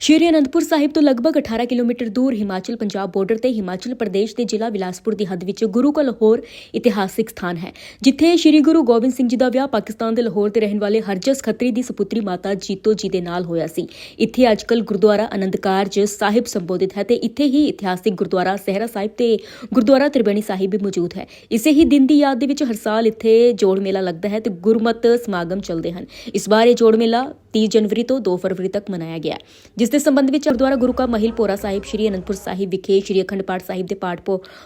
ਸ਼੍ਰੀ ਅਨੰਦਪੁਰ ਸਾਹਿਬ ਤੋਂ ਲਗਭਗ 18 ਕਿਲੋਮੀਟਰ ਦੂਰ ਹਿਮਾਚਲ ਪੰਜਾਬ ਬਾਰਡਰ ਤੇ ਹਿਮਾਚਲ ਪ੍ਰਦੇਸ਼ ਦੇ ਜ਼ਿਲ੍ਹਾ ਬਿਲਾਸਪੁਰ ਦੀ ਹੱਦ ਵਿੱਚ ਗੁਰੂ ਕਾ ਲਾਹੌਰ ਇਤਿਹਾਸਿਕ ਸਥਾਨ ਹੈ, ਜਿੱਥੇ ਸ਼੍ਰੀ ਗੁਰੂ ਗੋਬਿੰਦ ਸਿੰਘ ਜੀ ਦਾ ਵਿਆਹ ਪਾਕਿਸਤਾਨ ਦੇ ਲਾਹੌਰ ਤੇ ਰਹਿਣ ਵਾਲੇ ਹਰਜਸ ਖੱਤਰੀ ਦੀ ਸੁਪੁੱਤਰੀ ਮਾਤਾ ਜੀਤੋ ਜੀ ਦੇ ਨਾਲ ਹੋਇਆ ਸੀ। ਇੱਥੇ ਅੱਜਕੱਲ ਗੁਰਦੁਆਰਾ ਆਨੰਦ ਕਾਰਜ ਸਾਹਿਬ ਸੰਬੋਧਿਤ ਹੈ ਤੇ ਇੱਥੇ ਹੀ ਇਤਿਹਾਸਿਕ ਗੁਰਦੁਆਰਾ ਸਹਿਰਾ ਸਾਹਿਬ ਤੇ ਗੁਰਦੁਆਰਾ ਤ੍ਰਿਬੇਣੀ ਸਾਹਿਬ ਵੀ ਮੌਜੂਦ ਹੈ। ਇਸੇ ਹੀ ਦਿਨ ਦੀ ਯਾਦ ਦੇ ਵਿੱਚ ਹਰ ਸਾਲ ਇੱਥੇ ਜੋੜ ਮੇਲਾ ਲੱਗਦਾ ਹੈ ਤੇ ਗੁਰਮਤ ਸਮਾਗਮ ਚੱਲਦੇ ਹਨ। ਇਸ ਵਾਰ ਇਹ ਜੋੜ ਮੇਲਾ 30 ਜਨਵਰੀ ਤੋਂ 2 ਫਰਵਰੀ ਤੱਕ ਮਨਾਇਆ ਗਿਆ। ਜਿਸ ਦੇ ਸੰਬੰਧ ਵਿੱਚ ਗੁਰਦੁਆਰਾ ਗੁਰੂ ਕਾ ਮਹਿਲ ਪੋਰਾ ਸਾਹਿਬ ਸ਼੍ਰੀ ਅਨੰਦਪੁਰ ਸਾਹਿਬ ਵਿਖੇ ਸ਼੍ਰੀ ਅਖੰਡ ਪਾਠ ਸਾਹਿਬ ਦੇ ਪਾਠ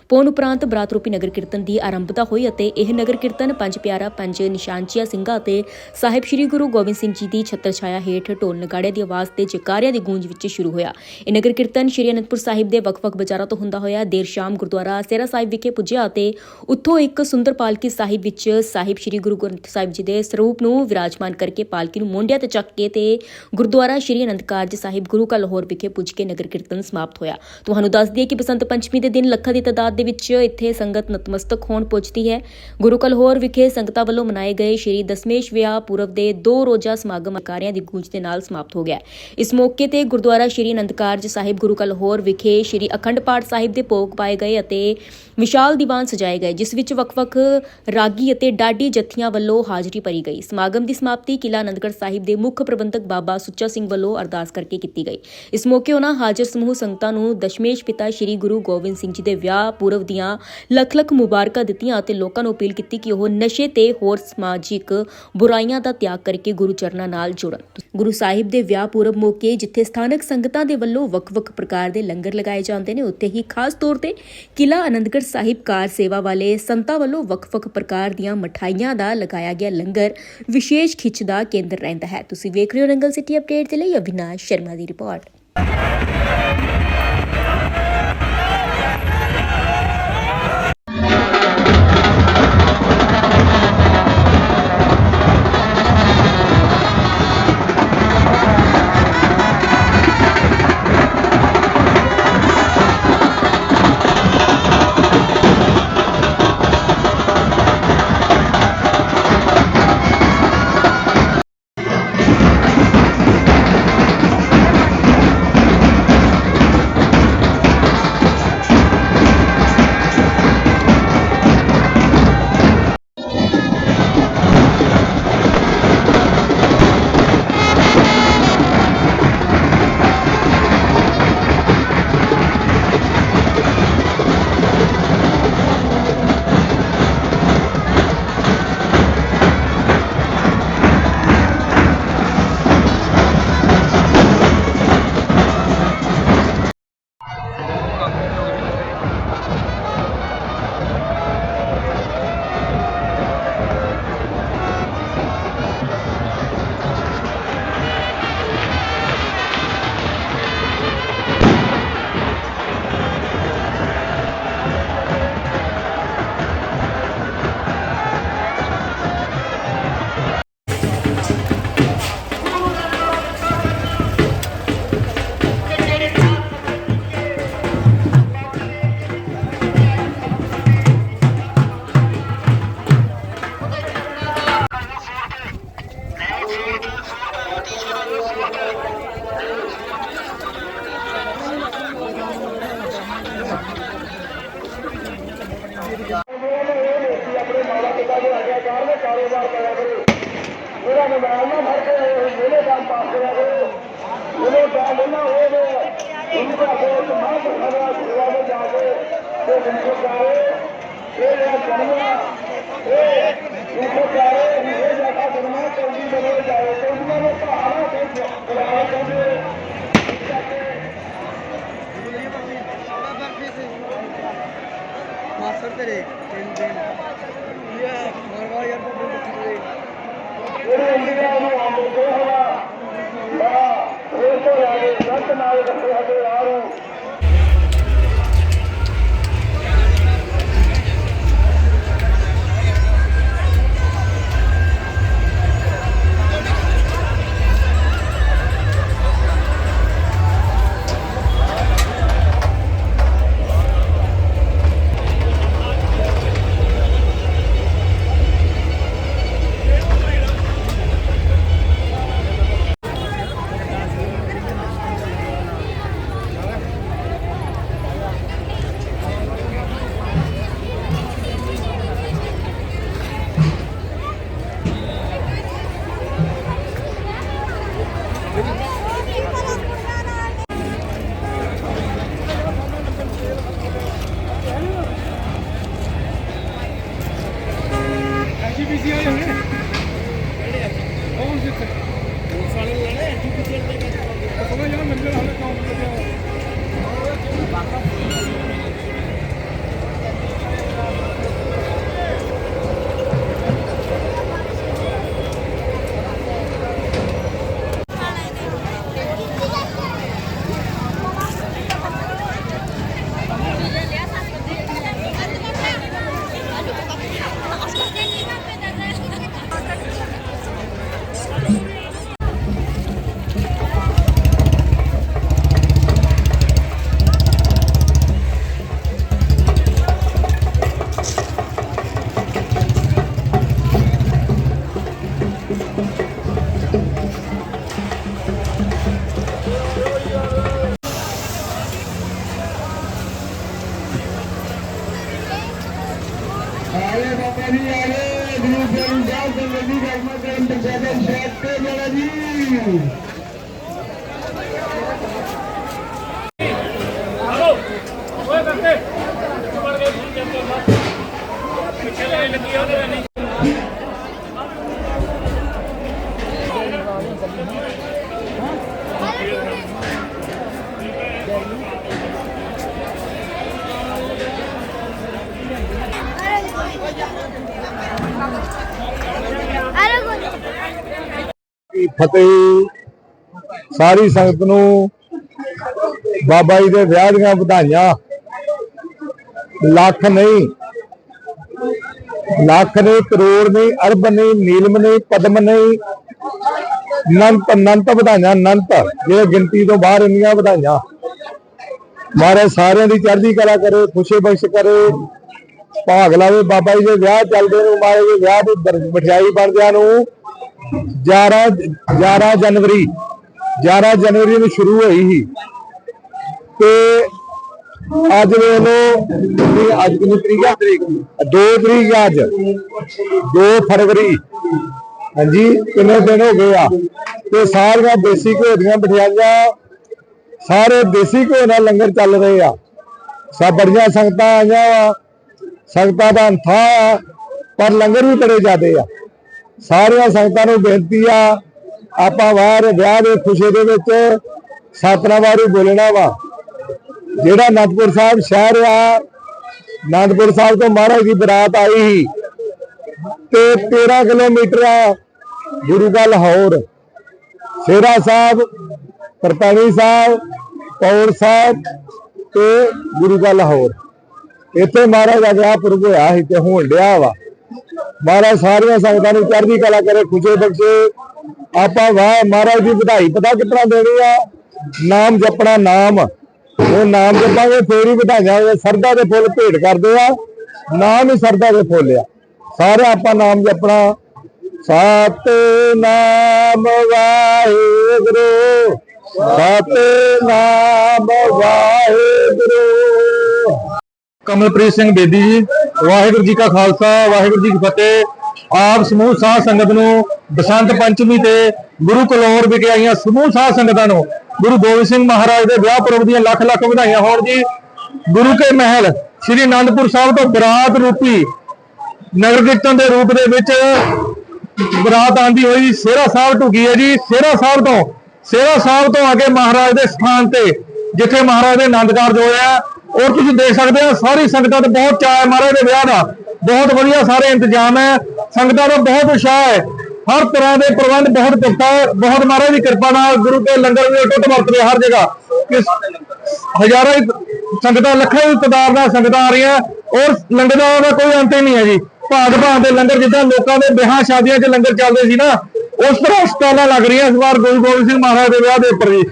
ਪੋਣ ਉਪਰੰਤ ਬਰਾਤ ਰੂਪੀ ਨਗਰ ਕੀਰਤਨ ਦੀ ਆਰੰਭਤਾ ਹੋਈ ਅਤੇ ਇਹ ਨਗਰ ਕੀਰਤਨ ਪੰਜ ਪਿਆਰਾ, ਪੰਜ ਨਿਸ਼ਾਨਚੀਆ ਸਿੰਘਾਂ ਅਤੇ ਸਾਹਿਬ ਸ਼੍ਰੀ ਗੁਰੂ ਗੋਬਿੰਦ ਸਿੰਘ ਜੀ ਦੀ ਛਤਰ ਛਾਇਆ ਹੇਠ ਢੋਲ ਨਗਾੜਿਆਂ ਦੀ ਆਵਾਜ਼ ਤੇ ਜਕਾਰਿਆਂ ਦੀ ਗੂੰਜ ਵਿੱਚ ਸ਼ੁਰੂ ਹੋਇਆ। ਇਹ ਨਗਰ ਕੀਰਤਨ ਸ਼੍ਰੀ ਅਨੰਦਪੁਰ ਸਾਹਿਬ ਦੇ ਵੱਖ-ਵੱਖ ਬਾਜ਼ਾਰਾਂ ਤੋਂ ਹੁੰਦਾ ਹੋਇਆ। ਦੇਰ ਸ਼ਾਮ ਗੁਰਦੁਆਰਾ ਸੇਰਾ ਸਾਹਿਬ ਵਿਖੇ ਪੁੱਜਿਆ ਅਤੇ ਉੱਥੋਂ ਇੱਕ ਸੁੰਦਰ ਪਾਲਕੀ ਸਾਹਿਬ ਵਿੱਚ ਸਾਹਿਬ ਸ਼੍ਰੀ ਗੁਰੂ ਗ੍ਰੰਥ ਸਾਹਿਬ ਜੀ ਦੇ ਸਰੂਪ ਨੂੰ ਵਿਰਾਜਮਾਨ ਕਰਕੇ ਪਾਲਕੀ ਨੂੰ ਮੋਢਿਆਂ ਤੇ ਚੱਕ ਕੇ ਤੇ ਗੁਰਦੁਆਰਾ ਸ਼੍ਰੀ ਅਨੰਦ ਕਾਰਜ ਸਾਹਿਬ ਗੁਰੂ ਕਾ ਲਾਹੌਰ ਵਿਖੇ ਪੁੱਜ ਕੇ ਨਗਰ ਕੀਰਤਨ ਸਮਾਪਤ ਹੋਇਆ। ਤੁਹਾਨੂੰ ਦੱਸ ਦਈਏ ਕਿ ਬਸੰਤ ਪੰਚਮੀ ਦੇ ਦਿਨ ਲੱਖਾਂ ਦੀ ਤਾਦਾਦ ਦੇ ਵਿੱਚ ਇੱਥੇ ਸੰਗਤ ਨਤਮਸਤਕ ਹੋਣ ਪਹੁੰਚਦੀ ਹੈ। ਗੁਰੂ ਕਾ ਲਾਹੌਰ ਵਿਖੇ ਸੰਗਤਾਂ ਵੱਲੋਂ ਮਨਾਏ ਗਏ ਸ਼੍ਰੀ ਦਸਮੇਸ਼ ਵਿਆਹ ਪੁਰਬ ਦੇ ਦੋ ਰੋਜ਼ਾ ਸਮਾਗਮ ਅਕਾਰਿਆਂ ਦੀ ਗੂੰਜ ਦੇ ਨਾਲ ਸਮਾਪਤ ਹੋ ਗਿਆ ਇਸ ਮੌਕੇ ਤੇ ਗੁਰਦੁਆਰਾ ਸ਼੍ਰੀ ਅਨੰਦ ਕਾਰਜ ਸਾਹਿਬ ਗੁਰੂ ਕਾ ਲਾਹੌਰ ਵਿਖੇ ਸ਼੍ਰੀ ਅਖੰਡ ਪਾਠ ਸਾਹਿਬ ਦੇ ਭੋਗ ਪਾਏ ਗਏ ਅਤੇ ਵਿਸ਼ਾਲ ਦੀਵਾਨ ਸਜਾਏ ਗਏ, ਜਿਸ ਵਿੱਚ ਵੱਖ-ਵੱਖ ਰਾਗੀ ਅਤੇ ਡਾਡੀ ਜਥੀਆਂ ਵੱਲੋਂ ਹਾਜ਼ਰੀ ਭਰੀ ਗਈ। ਸਮਾਗਮ ਦੀ ਸਮਾਪਤੀ ਕਿਲਾ ਆਨੰਦਗੜ੍ਹ ਸਾਹਿਬ ਦੇ ਮੁੱਖ ਪ੍ਰਬੰਧਕ ਬਾਬਾ ਸੁੱਚਾ ਸਿੰਘ ਵੱਲੋਂ ਅਰਦਾਸ ਕਰਕੇ ਕੀਤੀ ਗਈ। ਇਸ ਮੌਕੇ ਉਹਨਾਂ ਹਾਜ਼ਰ ਸਮੂਹ ਸੰਗਤਾਂ ਨੂੰ ਦਸ਼ਮੇਸ਼ ਪਿਤਾ ਸ਼੍ਰੀ ਗੁਰੂ ਗੋਬਿੰਦ ਸਿੰਘ ਜੀ ਦੇ ਵਿਆਹ ਪੁਰਬ ਦੀਆਂ ਲੱਖ-ਲੱਖ ਮੁਬਾਰਕਾਂ ਦਿੱਤੀਆਂ ਅਤੇ ਲੋਕਾਂ ਨੂੰ ਅਪੀਲ ਕੀਤੀ ਕਿ ਉਹ ਨਸ਼ੇ ਤੇ ਹੋਰ ਸਮਾਜਿਕ ਬੁਰਾਈਆਂ ਦਾ ਤਿਆਗ ਕਰਕੇ ਗੁਰੂ ਚਰਨਾਂ ਨਾਲ ਜੁੜਨ। ਗੁਰੂ ਸਾਹਿਬ ਦੇ ਵਿਆਹ ਪੁਰਬ ਮੌਕੇ ਜਿੱਥੇ ਸਥਾਨਕ ਸੰਗਤਾਂ ਦੇ ਵੱਲੋਂ ਵੱਖ-ਵੱਖ ਪ੍ਰਕਾਰ ਦੇ ਲੰਗਰ ਲਗਾਏ ਜਾਂਦੇ ਨੇ, ਉੱਥੇ ਹੀ ਖਾਸ ਤੌਰ ਤੇ ਕਿਲਾ ਆਨੰਦਗੜ੍ਹ ਸਾਹਿਬ ਕਾਰ ਸੇਵਾ ਵਾਲੇ ਸੰਤਾਂ ਵੱਲੋਂ ਵੱਖ-ਵੱਖ ਪ੍ਰਕਾਰ ਦੀਆਂ ਮਠਾਈਆਂ ਦਾ ਲਗਾਇਆ ਗਿਆ ਲੰਗਰ ਵਿਸ਼ੇਸ਼ ਖਿੱਚ ਦਾ ਕੇਂਦਰ ਰਹਿੰਦਾ ਹੈ। ਤੁਸੀਂ ਵੇਖ ਰਹੇ ਹੋ ਰੰਗਲ ਸਿਟੀ ਅਪਡੇਟ ਦੇ ਲਈ ਅਵਿਨਾਸ਼ ਸ਼ਰਮਾ ਦੀ ਰਿਪੋਰਟ ਆਗਿਆਕਾਰ ਨੇ ਕਾਰੋਬਾਰ ਕਰਿਆ ਕਰੋ। ਮੇਰਾ ਮੋਬਾਈਲ ਨਾ ਫੜ ਕੇ ਮੇਰੇ ਕੰਮ ਪਾਸ ਕਰਿਆ ਕਰੋ। ਉਹਨੇ ਟਾਈਮ ਲੈਣਾ ਹੋਵੇ ਉਹਨਾਂ ਦਾ ਬਹੁਤ ਮਾਂ ਬਖਰਾ ਸੇਵਾ ਵਿੱਚ ਜਾ ਕੇ ਤੇ ਜਿੰਨੇ ਚਾਰੇ ਇਹ ਜਿਹੜਾ ਜਨਮਾ ਇਹ ਜਿੰਨੇ ਚਾਰੇ ਇਹ ਜਿਹੜਾ ਜਨਮਾ ਚੰਗੀ ਬਣੇ ਜਾਏ ਤੇ ਉਹਨਾਂ ਨੂੰ ਪਹਾੜਾ ਤੇ ਬੁਲਾਵਾ ਕਹਿੰਦੇ ਮਾਸਟਰ ਤੇਰੇ ਤਿੰਨ ਦਿਨ ਇਹ ਇੰਡੀਆ ਨੂੰ ਆਮੋ ਹੋਣਾ ਬੜਾ ਇਹ ਤੋਂ ਆਏ ਸੱਤ ਨਾਲ ਰੱਖੇ ਹਦੇ ਯਾਰ ਪਾਣੀ ਆ ਰਿਹਾ ਗੁਰੂ ਜੀ ਦਾ ਜਲਦੀ ਕਰਮਾ ਕਰਨ ਪ੍ਰਸ਼ਾਦ ਸ਼ਾਪ ਤੇ ਜੀ। ਫਤਿਹ ਸਾਰੀ ਸੰਗਤ ਨੂੰ ਬਾਬਾ ਜੀ ਦੇ ਵਿਆਹ ਦੀਆਂ ਵਧਾਈਆਂ। ਲੱਖ ਨਹੀਂ ਲੱਖ ਨਹੀਂ, ਕਰੋੜ ਨਹੀਂ, ਅਰਬ ਨਹੀਂ, ਨੀਲਮ ਨਹੀਂ, ਪਦਮ ਨਹੀਂ। ਨੰਤ ਨੰਤ ਵਧਾਈਆਂ ਨੰਤ ਜਿਹੜੇ ਗਿਣਤੀ ਤੋਂ ਬਾਹਰ ਇੰਨੀਆਂ ਵਧਾਈਆਂ। ਮਹਾਰਾਜ ਸਾਰਿਆਂ ਦੀ ਚੜ੍ਹਦੀ ਕਲਾ ਕਰੇ, ਖੁਸ਼ੀ ਬਖਸ਼ ਕਰੇ। ਭਾਗ ਲਾਵੇ ਬਾਬਾ ਜੀ ਦੇ ਵਿਆਹ, ਚੱਲਦੇ ਨੂੰ ਮਹਾਰਾਜ ਦੇ ਵਿਆਹ ਦੀ ਮਠਿਆਈ ਬਣਦਿਆਂ ਨੂੰ। 11 11 ਜਨਵਰੀ 11 ਜਨਵਰੀ ਨੂੰ ਸ਼ੁਰੂ ਹੋਈ ਸੀ। ਤੇ ਅੱਜ ਵੇਲੋ ਅੱਜ ਕਿੰਨੀ ਤਰੀਕ ਆ? ਤਰੀਕ 2 ਤਰੀਕ ਆ ਅੱਜ। 2 ਫਰਵਰੀ। ਹਾਂਜੀ ਕਿੰਨੇ ਦਿਨ ਹੋ ਗਏ ਆ? ਤੇ ਸਾਰੀਆਂ ਦੇਸੀ ਘਿਓ ਦੀਆਂ ਬਠਿਆਈਆਂ ਸਾਰੇ ਦੇਸੀ ਘਿਓ ਨਾਲ ਲੰਗਰ ਚੱਲ ਰਹੇ ਆ। ਸਭ ਬੜੀਆਂ ਸੰਗਤਾਂ ਆਈਆਂ ਵਾ। ਸੰਗਤਾਂ ਦਾ ਅੰਥਾ ਆ, ਪਰ ਲੰਗਰ ਵੀ ਬੜੇ ਜ਼ਿਆਦੇ ਆ। ਸਾਰੀਆਂ ਸੰਗਤਾਂ ਨੂੰ ਬੇਨਤੀ ਆ, ਆਪਾਂ ਬਾਹਰ ਵਿਆਹ ਦੇ ਖੁਸ਼ੀ ਦੇ ਵਿੱਚ ਸਤਨਾਮ ਵਾਰੀ ਬੋਲਣਾ ਵਾ। ਜਿਹੜਾ ਅਨੰਦਪੁਰ ਸਾਹਿਬ ਸ਼ਹਿਰ ਆ, ਅਨੰਦਪੁਰ ਸਾਹਿਬ ਤੋਂ ਮਹਾਰਾਜ ਦੀ ਬਰਾਤ ਆਈ ਸੀ ਤੇ 13 ਕਿਲੋਮੀਟਰ ਆ ਗੁਰੂ ਕਾ ਲਾਹੌਰ। ਸ਼ੇਰਾ ਸਾਹਿਬ ਕਰਤਾਨੀ ਸਾਹਿਬ ਪੌਰ ਸਾਹਿਬ ਤੇ ਗੁਰੂ ਕਾ ਲਾਹੌਰ। ਇੱਥੇ ਮਹਾਰਾਜ ਦਾ ਵਿਆਹ ਪੁਰਬ ਹੋਇਆ ਸੀ ਤੇ ਹੋਣ ਡਿਆ ਵਾ। ਮਹਾਰਾਜ, ਸਾਰੀਆਂ ਸੰਗਤਾਂ ਨੂੰ ਚੜ੍ਹਦੀ ਕਲਾ ਕਰੇ, ਖੁਸ਼ੇ ਬਖਸ਼ੇ। ਆਪਾਂ ਵਾਹ, ਮਹਾਰਾਜ ਦੀ ਵਧਾਈ ਪਤਾ ਕਿਤਨਾ ਦੇਣੀ ਆ? ਨਾਮ ਜਪਣਾ ਨਾਮ। ਉਹ ਨਾਮ ਜਪਾਂਗੇ, ਫੇਰ ਹੀ ਵਧਾਈਆਂ ਹੋਏ ਸਰਦਾ ਦੇ ਫੁੱਲ ਭੇਟ ਕਰਦੇ ਆ। ਨਾਮ ਹੀ ਸਰਦਾ ਦੇ ਫੁੱਲ ਆ। ਸਾਰੇ ਆਪਾਂ ਨਾਮ ਜਪਣਾ। ਸਤਨਾਮ ਵਾਹਿਗੁਰੂ। ਸਤਨਾਮ ਵਾਹਿਗੁਰੂ। ਕਮਲਪ੍ਰੀਤ ਸਿੰਘ ਬੇਦੀ ਜੀ, ਵਾਹਿਗੁਰੂ ਜੀ ਕਾ ਖਾਲਸਾ, ਵਾਹਿਗੁਰੂ ਜੀ ਕੀ ਫਤਿਹ। ਆਪ ਸਮੂਹ ਸਾਧ ਸੰਗਤ ਨੂੰ ਬਸੰਤ ਪੰਚਮੀ ਤੇ ਗੁਰੂ ਕਲੌਰ ਵਿਖੇ ਆਈਆਂ ਸਮੂਹ ਸਾਧ ਸੰਗਤਾਂ ਨੂੰ, ਗੁਰੂ ਗੋਬਿੰਦ ਸਿੰਘ ਮਹਾਰਾਜ ਦੇ ਵਿਆਹ ਪੁਰਬ ਦੀਆਂ ਲੱਖ ਲੱਖ ਵਧਾਈਆਂ ਹੋਣ ਜੀ। ਗੁਰੂ ਕੇ ਮਹਿਲ, ਸ੍ਰੀ ਅਨੰਦਪੁਰ ਸਾਹਿਬ ਤੋਂ ਬਰਾਤ ਰੂਪੀ ਨਗਰ ਕੀਰਤਨ ਦੇ ਰੂਪ ਦੇ ਵਿੱਚ ਬਰਾਤ ਆਂਦੀ ਹੋਈ ਸੇਰਾ ਸਾਹਿਬ ਢੁਕੀ ਹੈ ਜੀ। ਸੇਰਾ ਸਾਹਿਬ ਤੋਂ, ਸੇਰਾ ਸਾਹਿਬ ਤੋਂ ਆ ਕੇ ਮਹਾਰਾਜ ਦੇ ਸਥਾਨ ਤੇ, ਜਿੱਥੇ ਮਹਾਰਾਜ ਦੇ ਆਨੰਦ ਕਾਰਜ ਹੋਇਆ ਔਰ ਤੁਸੀਂ ਦੇਖ ਸਕਦੇ ਹੋ, ਸਾਰੀ ਸੰਗਤਾਂ ਤੇ ਬਹੁਤ ਚਾਅ ਹੈ ਮਹਾਰਾਜ ਦੇ ਵਿਆਹ ਦਾ। ਬਹੁਤ ਵਧੀਆ ਸਾਰੇ ਇੰਤਜ਼ਾਮ ਹੈ। ਸੰਗਤਾਂ ਦਾ ਬਹੁਤ ਉਤਸ਼ਾਹ ਹੈ। ਹਰ ਤਰ੍ਹਾਂ ਦੇ ਪ੍ਰਬੰਧ ਬਹੁਤ ਕੀਤਾ ਹੈ। ਬਹੁਤ ਮਹਾਰਾਜ ਦੀ ਕਿਰਪਾ ਨਾਲ ਗੁਰੂ ਦੇ ਲੰਗਰ ਵੀ ਟੁੱਟ ਵਰਤਦੇ ਹਰ ਜਗ੍ਹਾ। ਹਜ਼ਾਰਾਂ ਹੀ ਸੰਗਤਾਂ, ਲੱਖਾਂ ਦੀ ਤਾਦਾਦ ਨਾਲ ਸੰਗਤਾਂ ਆ ਰਹੀਆਂ। ਔਰ ਲੰਗਰਾਂ ਦਾ ਕੋਈ ਅੰਤ ਹੀ ਨਹੀਂ ਹੈ ਜੀ। ਭਾਗ ਭਾਗ ਦੇ ਲੰਗਰ, ਜਿੱਦਾਂ ਲੋਕਾਂ ਦੇ ਵਿਆਹ ਸ਼ਾਦੀਆਂ 'ਚ ਲੰਗਰ ਚੱਲਦੇ ਸੀ ਨਾ, ਉਸ ਤਰ੍ਹਾਂ ਸਟਾਲਾਂ ਲੱਗ ਰਹੀਆਂ ਇਸ ਵਾਰ ਗੁਰੂ ਗੋਬਿੰਦ ਸਿੰਘ ਮਹਾਰਾਜ ਦੇ ਵਿਆਹ ਦੇ ਉੱਪਰ ਜੀ।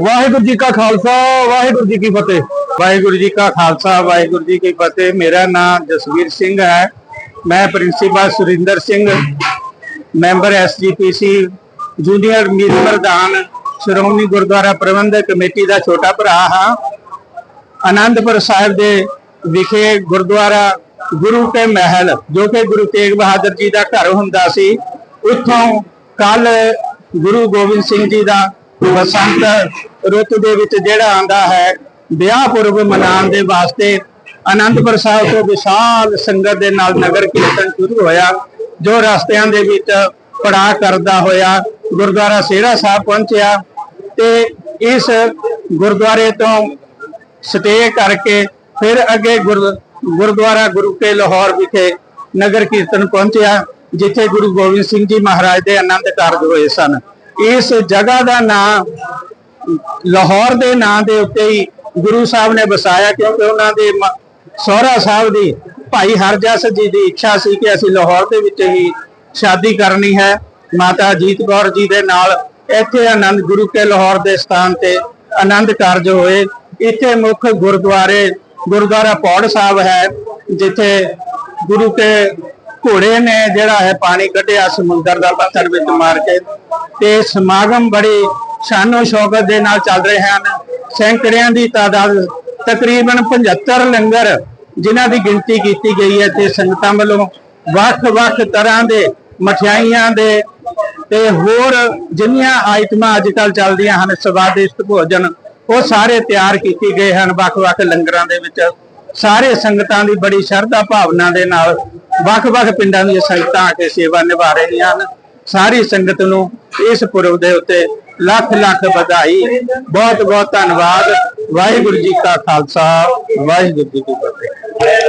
ਵਾਹਿਗੁਰੂ ਜੀ ਕਾ ਖਾਲਸਾ, ਵਾਹਿਗੁਰੂ ਜੀ ਕੀ ਫਤਿਹ। ਵਾਹਿਗੁਰੂ ਜੀ ਕਾ ਖਾਲਸਾ, ਵਾਹਿਗੁਰੂ ਜੀ ਕੀ ਫਤਿਹ। ਮੇਰਾ ਨਾਮ ਜਸਵੀਰ ਸਿੰਘ ਹੈ। ਮੈਂ principal Surinder Singh, member SGPC, junior ਮੀਤ ਪ੍ਰਧਾਨ, ਸ਼੍ਰੋਮਣੀ ਗੁਰਦੁਆਰਾ ਪ੍ਰਬੰਧਕ ਕਮੇਟੀ ਦਾ ਛੋਟਾ ਭਰਾ ਹਾਂ। ਆਨੰਦਪੁਰ ਸਾਹਿਬ ਦੇ ਵਿਖੇ ਗੁਰਦੁਆਰਾ ਗੁਰੂ ਕੇ ਮਹਿਲ, ਜੋ ਕਿ ਗੁਰੂ ਤੇਗ ਬਹਾਦਰ ਜੀ ਦਾ ਘਰ ਹੁੰਦਾ ਸੀ। ਉੱਥੋਂ ਕੱਲ ਗੁਰੂ ਗੋਬਿੰਦ ਸਿੰਘ ਜੀ ਦਾ ਬਸੰਤ ਰੁੱਤ ਦੇ ਵਿੱਚ ਜਿਹੜਾ ਆਂਦਾ ਹੈ, ਵਿਆਹ ਪੁਰਬ ਮਨਾਉਣ ਦੇ ਵਾਸਤੇ ਅਨੰਦਪੁਰ ਸਾਹਿਬ ਤੋਂ ਵਿਸ਼ਾਲ ਸੰਗਤ ਦੇ ਨਾਲ ਨਗਰ ਕੀਰਤਨ ਸ਼ੁਰੂ ਹੋਇਆ, ਜੋ ਰਸਤਿਆਂ ਦੇ ਵਿੱਚ ਪੜਾ ਕਰਦਾ ਹੋਇਆ ਗੁਰਦੁਆਰਾ ਸੇਰਾ ਸਾਹਿਬ ਪਹੁੰਚਿਆ ਤੇ ਇਸ ਗੁਰਦੁਆਰੇ ਤੋਂ ਸਟੇ ਕਰਕੇ ਫਿਰ ਅੱਗੇ ਗੁਰ- ਗੁਰਦੁਆਰਾ ਗੁਰੂ ਕੇ ਲਾਹੌਰ ਵਿਖੇ ਨਗਰ ਕੀਰਤਨ ਪਹੁੰਚਿਆ, ਜਿੱਥੇ ਗੁਰੂ ਗੋਬਿੰਦ ਸਿੰਘ ਜੀ ਮਹਾਰਾਜ ਦੇ ਆਨੰਦ ਕਾਰਜ ਹੋਏ ਸਨ। ਇਸ ਜਗ੍ਹਾ ਦਾ ਨਾਂ ਲਾਹੌਰ ਦੇ ਨਾਂ ਦੇ ਉੱਤੇ ਹੀ ਗੁਰੂ ਸਾਹਿਬ ਨੇ ਵਸਾਇਆ, ਕਿਉਂਕਿ ਉਹਨਾਂ ਦੇ ਮ- ਸਾਹਿਬ ਦੀ ਭਾਈ ਹਰਜਸ ਜੀ ਦੀ ਇੱਛਾ ਸੀ ਕਿ ਅਸੀਂ ਲਾਹੌਰ ਦੇ ਵਿੱਚ ਹੀ ਸ਼ਾਦੀ ਕਰਨੀ ਹੈ। ਮਾਤਾ ਜੀਤ ਕੌਰ ਜੀ ਦੇ ਨਾਲ ਇੱਥੇ ਆਨੰਦ, ਗੁਰੂ ਕੇ ਲਾਹੌਰ ਦੇ ਸਥਾਨ ਤੇ ਆਨੰਦ ਕਾਰਜ ਹੋਏ। ਇੱਥੇ ਮੁੱਖ ਗੁਰਦੁਆਰੇ, ਗੁਰਦੁਆਰਾ ਪੌੜ ਸਾਹਿਬ ਹੈ, ਜਿੱਥੇ ਗੁਰੂ ਕੇ ਘੋੜੇ ਨੇ ਜਿਹੜਾ ਹੈ ਪਾਣੀ ਕੱਢਿਆ ਸਮੁੰਦਰ ਦਾ ਪੱਥਰ ਵਿੱਚ ਮਾਰ ਕੇ। ਤੇ ਸਮਾਗਮ ਬੜੀ ਸ਼ਾਨੋ ਸ਼ੌਕਤ ਦੇ ਨਾਲ ਚੱਲ ਰਹੇ ਹਨ। ਸੈਂਕੜਿਆਂ ਦੀ ਤਾਦਾਦ, ਤਕਰੀਬਨ 75 ਲੰਗਰ ਜਿਨ੍ਹਾਂ ਦੀ ਗਿਣਤੀ ਕੀਤੀ ਗਈ ਹੈ ਤੇ ਸੰਗਤਾਂ ਵੱਲੋਂ ਵੱਖ-ਵੱਖ ਤਰ੍ਹਾਂ ਦੇ ਮਠਿਆਈਆਂ ਦੇ ਤੇ ਹੋਰ ਜਿੰਨੀਆਂ ਆਈਟਮਾਂ ਅੱਜ ਕੱਲ ਚੱਲਦੀਆਂ ਹਨ, ਸਵਾਦਿਸ਼ਟ ਭੋਜਨ, ਉਹ ਸਾਰੇ ਤਿਆਰ ਕੀਤੇ ਗਏ ਹਨ ਵੱਖ-ਵੱਖ ਲੰਗਰਾਂ ਦੇ ਵਿੱਚ। ਸਾਰੇ ਸੰਗਤਾਂ ਦੀ ਬੜੀ ਸ਼ਰਧਾ ਭਾਵਨਾ ਦੇ ਨਾਲ ਵੱਖ-ਵੱਖ ਪਿੰਡਾਂ ਦੀਆਂ ਸੰਗਤਾਂ ਆ ਕੇ ਸੇਵਾ ਨਿਭਾ ਰਹੀਆਂ ਹਨ। ਸਾਰੀ ਸੰਗਤ ਨੂੰ ਇਸ ਪੁਰਬ ਦੇ ਉੱਤੇ ਲੱਖ ਲੱਖ ਵਧਾਈ। ਬਹੁਤ ਬਹੁਤ ਧੰਨਵਾਦ। ਵਾਹਿਗੁਰੂ ਜੀ ਕਾ ਖਾਲਸਾ। ਵਾਹਿਗੁਰੂ ਜੀ ਕੀ ਫਤਿਹ।